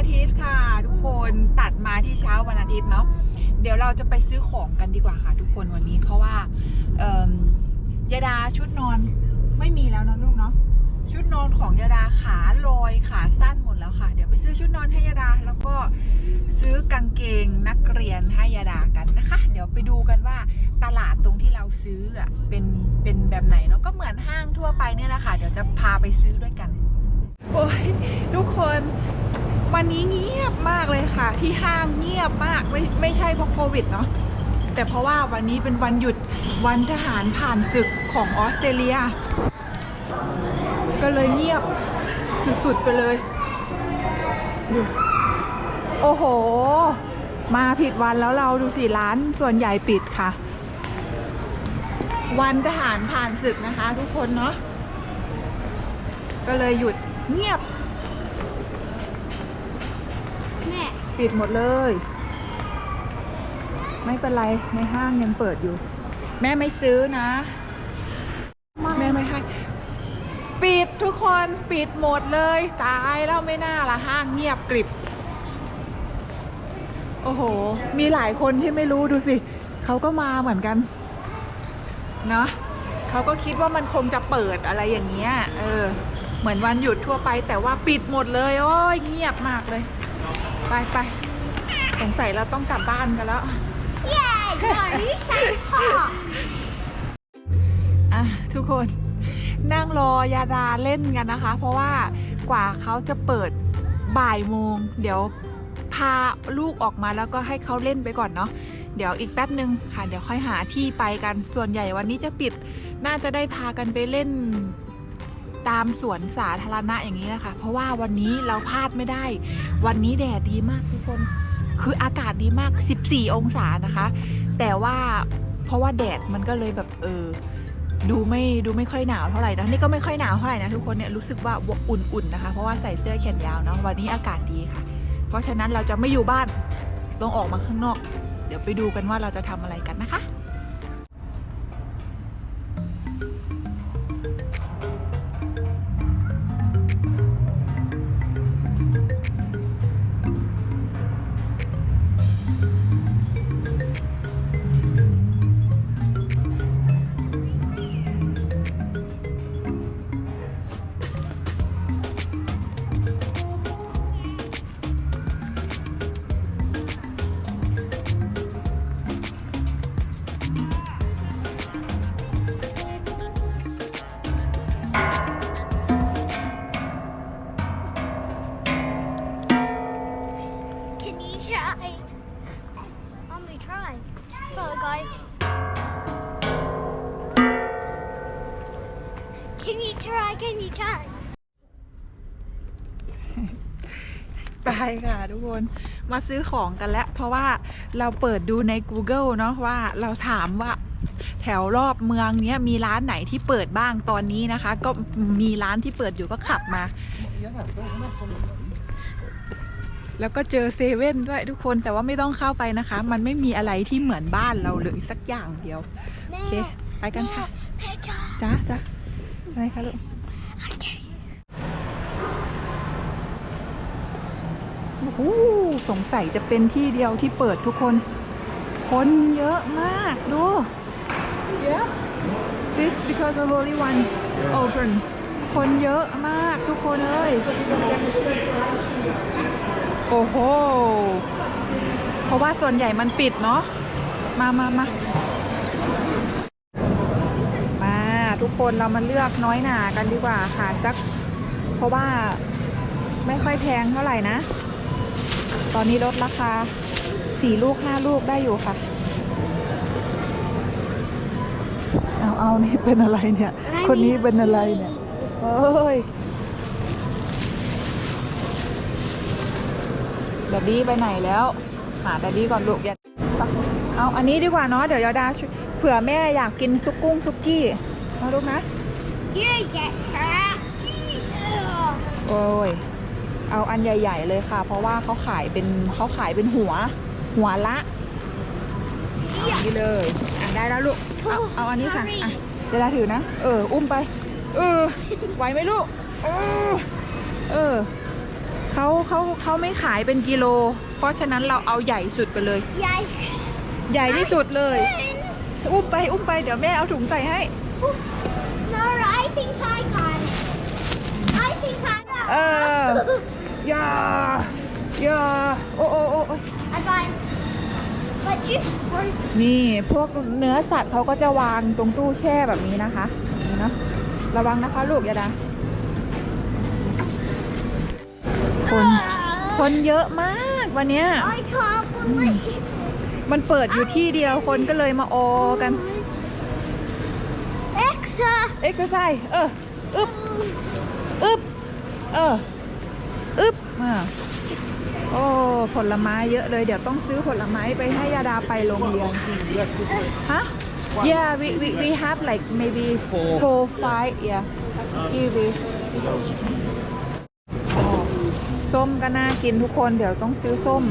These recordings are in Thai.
อาทิตย์ค่ะ ทุกคนตัดมาที่เช้าวันอาทิตย์เนาะเดี๋ยวเราจะไปซื้อของกันดีกว่าค่ะทุกคนวันนี้ เพราะว่าเยาดาชุดนอนไม่มีแล้วนะลูกเนาะชุดนอนของยาดาขาลอยขาสั้นหมดแล้วค่ะ เดี๋ยวไปซื้อชุดนอนให้ยาดา แล้วก็ซื้อกางเกงนักเรียนให้ยาดากันนะคะ เดี๋ยวไปดูกันว่าตลาดตรงที่เราซื้ออะเป็นเป็นแบบไหนเนาะก็เหมือนห้างทั่วไปเนี่ยแหละค่ะ เดี๋ยวจะพาไปซื้อด้วยกัน โอ้ยทุกคนวันนี้เงียบมากเลยค่ะ ที่ห้างเงียบมากไม่ไม่ใช่เพราะโควิดเนาะแต่เพราะว่าวันนี้เป็นวันหยุดวันทหารผ่านศึกของออสเตรเลีย ก็เลยเงียบสุดๆไปเลย โอ้โห มาผิดวันแล้วเราดูสิร้านส่วนใหญ่ปิดค่ะ วันทหารผ่านศึกนะคะ ทุกคนเนาะก็เลยหยุด เงียบ แม่ปิดหมดเลย ไม่เป็นไร ในห้างยังเปิดอยู่ แม่ไม่ซื้อนะ แม่ไม่ให้ ปิดทุกคนปิดหมดเลย ตายแล้วไม่น่าละห้างเงียบกริบ โอ้โห มีหลายคนที่ไม่รู้ดูสิ เขาก็มาเหมือนกัน เนาะเขาก็คิดว่ามันคงจะเปิดอะไรอย่างเงี้ย เออ เหมือนวันหยุดทั่วไปแต่ว่าปิดหมดเลยโอ้ยเงียบมากเลย ไปไปสงสัยเราต้องกลับบ้านกันแล้วเย้หน่อยใส่พ่ออะทุกคนนั่งรอยาดาเล่นกันนะคะ เพราะว่ากว่าเขาจะเปิดบ่ายโมง เดี๋ยวพาลูกออกมาแล้วก็ให้เขาเล่นไปก่อนเนาะเดี๋ยวอีกแป๊บหนึ่งค่ะ เดี๋ยวค่อยหาที่ไปกันส่วนใหญ่วันนี้จะปิด น่าจะได้พากันไปเล่น ตามสวนสาธารณะอย่างนี้นะคะเพราะว่าวันนี้เราพลาดไม่ได้ วันนี้แดดดีมากทุกคน คืออากาศดีมาก 14 องศานะคะ แต่ว่าเพราะว่าแดดมันก็เลยแบบเออดูไม่ดูไม่ค่อยหนาวเท่าไหร่นะนี่ก็ไม่ค่อยหนาวเท่าไหร่นะทุกคนเนี่ยรู้สึกว่าอุ่นๆนะคะ เพราะว่าใส่เสื้อแขนยาวเนาะวันนี้อากาศดีค่ะ เพราะฉะนั้นเราจะไม่อยู่บ้านต้องออกมาข้างนอก เดี๋ยวไปดูกันว่าเราจะทำอะไรกันนะคะ Can you try Mommy try So guys Can you try Can you try ไปค่ะทุกคนมาซื้อของกันแล้ว เพราะว่าเราเปิดดูใน Google เนาะว่าเราถามว่าแถวรอบเมืองเนี้ยมีร้านไหนที่เปิดบ้างตอนนี้นะคะ ก็มีร้านที่เปิดอยู่ก็ขับมา แล้วก็เจอเซเว่นด้วยทุกคนแต่ว่าไม่ต้องเข้าไปนะคะ มันไม่มีอะไรที่เหมือนบ้านเราเลยสักอย่างเดียว โอเค ไปกันค่ะแม่จ๋าจ้าจ้าอะไรคะลูกโอ้โหสงสัยจะเป็นที่เดียวที่เปิดทุกคน คนเยอะมากดู yeah this because of only one open คนเยอะมากทุกคนเอ้ย โอ้โห เพราะว่าส่วนใหญ่มันปิดเนาะ มามามามาทุกคนเรามาเลือกน้อยหนากันดีกว่าค่ะสัก เพราะว่าไม่ค่อยแพงเท่าไหร่นะ ตอนนี้ลดราคาสี่ลูกห้าลูกได้อยู่ค่ะ เอาเอานี่เป็นอะไรเนี่ย คนนี้เป็นอะไรเนี่ยเฮ้ย ดัดดี้ไปไหนแล้ว หาดัดดี้ก่อนลูกอย่าเอาอันนี้ดีกว่าเนาะเดี๋ยวยาดาเผื่อแม่อยากกินซุกกุ้งซุกกี้มาลูกนะ You get hurt โอ้ยเอาอันใหญ่ ๆ เลยค่ะ เพราะว่าเขาขายเป็นเขาขายเป็นหัว หัวละเอาอันนี้เลยอะได้แล้วลูกเอาเอาอันนี้ค่ะอะเดี๋ยวดาถือนะ เออ อุ้มไป เออไหวไหมลูกเออ เขาเขาไม่ขายเป็นกิโล เพราะฉะนั้นเราเอาใหญ่สุดไปเลย Yikes. ใหญ่ที่สุดเลย อุ้มไปอุ้มไปเดี๋ยวแม่เอาถุงใส่ให้ No, I think I got it. I think I got เอออย่าอย่าโอ้โอ้โอ้โอ้ I got it. But you were นี่พวกเนื้อสัตว์เขาก็จะวางตรงตู้แช่แบบนี้นะคะนี่เนอะระวังนะคะลูกอย่าดังคน คนเยอะมากวันเนี้ย I can't believe มันเปิดอยู่ที่เดียวคนก็เลยมาโอกัน Exa. เอ็กซ์ไซส์เอออึบอึบเอออึบอ่าโอ้ผลไม้เยอะเลยเดี๋ยวต้องซื้อผลไม้ไปให้ยาดาไปโรงเรียนฮะ Yeah we we we have like maybe four five yeah give it อ๋อ ส้มก็น่ากินทุกคนเดี๋ยวต้องซื้อส้ม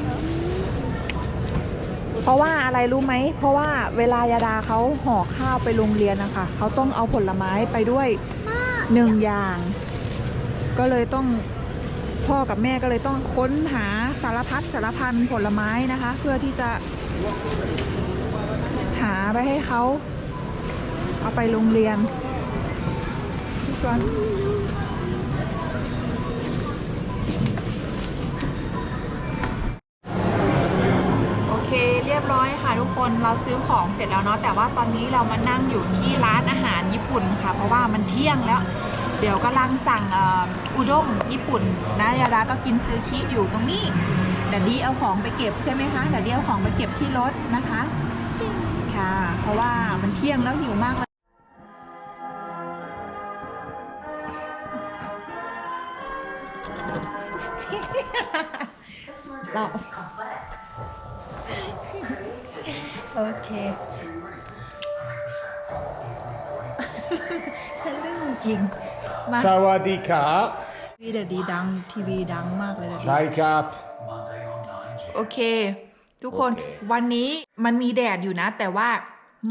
เพราะว่าอะไรรู้ไหม เพราะว่าเวลายาดาเขาห่อข้าวไปโรงเรียนนะคะเขาต้องเอาผลไม้ไปด้วยหนึ่งอย่าง ก็เลยต้องพ่อกับแม่ก็เลยต้องค้นหาสารพัดสารพันผลไม้นะคะ เพื่อที่จะหาไปให้เขาเอาไปโรงเรียนทุกวัน ค่ะทุกคนเราซื้อของเสร็จแล้วเนาะแต่ว่าตอนนี้เรามานั่งอยู่ที่ร้านอาหารญี่ปุ่นค่ะ เพราะว่ามันเที่ยงแล้ว เดี๋ยวกำลังสั่งอ,อุด้งญี่ปุ่นนะยาดาก็กินซื้อคิอยู่ตรงนี้เดี๋ยวดีเอาของไปเก็บใช่ไหมคะเดี๋ยวดีเอาของไปเก็บที่รถนะคะค่ะ เพราะว่ามันเที่ยงแล้วหิวมากเลยเรา โอเคทะลึ่งจริง มา Sawadika. ทีวีเดี๋ยวดีดังทีวีดังมากเลยเดี๋ยวดี Like up. โอเค ทุกคนวันนี้มันมีแดดอยู่นะ แต่ว่า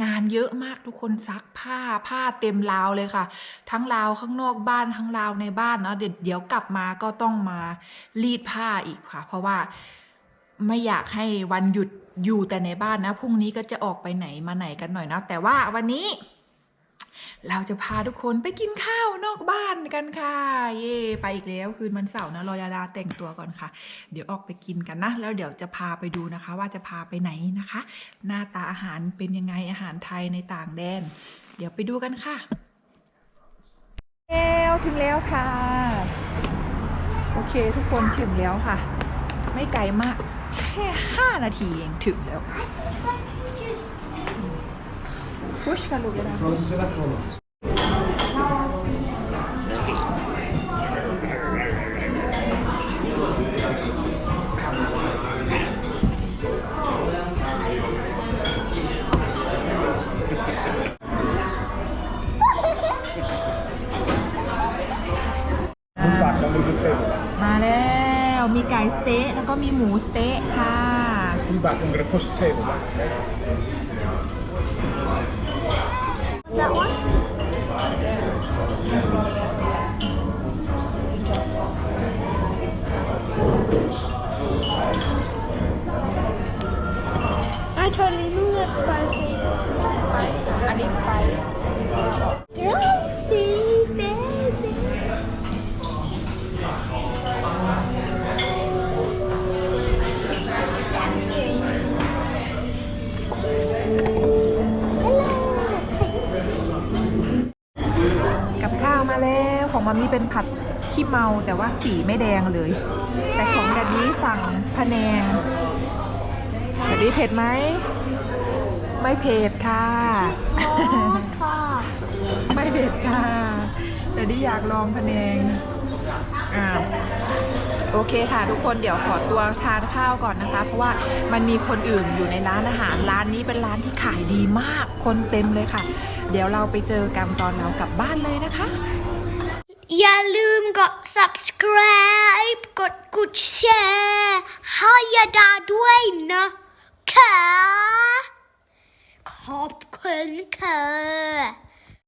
งานเยอะมากทุกคนซักผ้าผ้าเต็มราวเลยค่ะ ทั้งราวข้างนอกบ้านทั้งราวในบ้านเนาะเดี๋ยวเดี๋ยวกลับมาก็ต้องมารีดผ้าอีกค่ะ เพราะว่า ไม่อยากให้วันหยุดอยู่แต่ในบ้านนะ พรุ่งนี้ก็จะออกไปไหนมาไหนกันหน่อยนะ แต่ว่าวันนี้ เราจะพาทุกคนไปกินข้าวนอกบ้านกันค่ะ เย่ไปอีกแล้วคืนวันเสาร์นะรอยาดาแต่งตัวก่อนค่ะ เดี๋ยวออกไปกินกันนะ แล้วเดี๋ยวจะพาไปดูนะคะ ว่าจะพาไปไหนนะคะ หน้าตาอาหารเป็นยังไงอาหารไทยในต่างแดน เดี๋ยวไปดูกันค่ะแล้วถึงแล้วค่ะ โอเคทุกคนถึงแล้วค่ะ ไม่ไกลมาก ค่ห้านาทีเองถึงแล้วพุชกันลูกนะ ก็มีหมูสเต๊ะค่ะ Come back. I'm going to push the table back. that one. I totally knew that spicy. เป็นผัดขี้เมาแต่ว่าสีไม่แดงเลย แต่ของแดดดี้สั่งพะแนงแดดดี้เผ็ดไหม ไม่เผ็ดค่ะ Small talk. ไม่เผ็ดค่ะแดดดี้อยากลองพะแนงอ่าโอเคค่ะทุกคนเดี๋ยวขอตัวทานข้าวก่อนนะคะ เพราะว่ามันมีคนอื่นอยู่ในร้านอาหารร้านนี้เป็นร้านที่ขายดีมากคนเต็มเลยค่ะ เดี๋ยวเราไปเจอกันตอนเรากลับบ้านเลยนะคะ อย่าลืมกด subscribe กดกดแชร์ให้ยาดาด้วยนะคะขอบคุณค่ะ